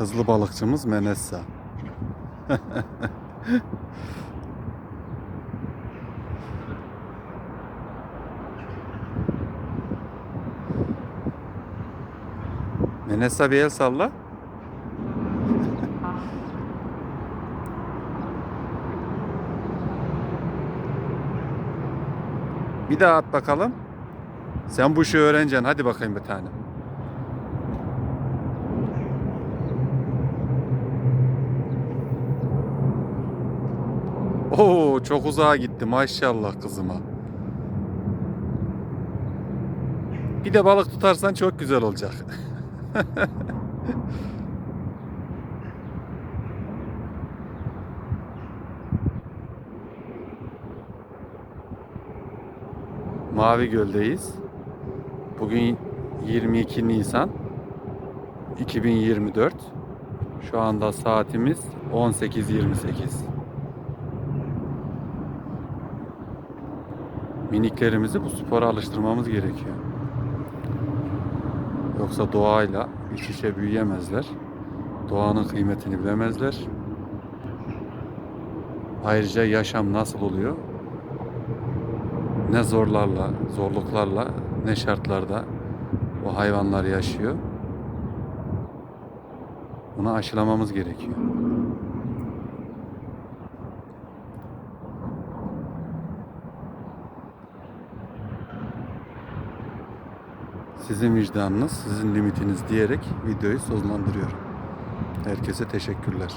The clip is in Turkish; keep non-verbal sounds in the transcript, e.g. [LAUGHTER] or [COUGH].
Hızlı balıkçımız Menessa. [LAUGHS] Menessa bir el salla. [LAUGHS] Bir daha at bakalım. Sen bu işi öğreneceksin. Hadi bakayım bir tane. Oo çok uzağa gitti maşallah kızıma. Bir de balık tutarsan çok güzel olacak. [LAUGHS] Mavi Göl'deyiz. Bugün 22 Nisan 2024. Şu anda saatimiz 18.28. Miniklerimizi bu spora alıştırmamız gerekiyor. Yoksa doğayla iç içe büyüyemezler. Doğanın kıymetini bilemezler. Ayrıca yaşam nasıl oluyor? Ne zorlarla, zorluklarla, ne şartlarda bu hayvanlar yaşıyor. Bunu aşılamamız gerekiyor. Sizin vicdanınız, sizin limitiniz diyerek videoyu sonlandırıyorum. Herkese teşekkürler.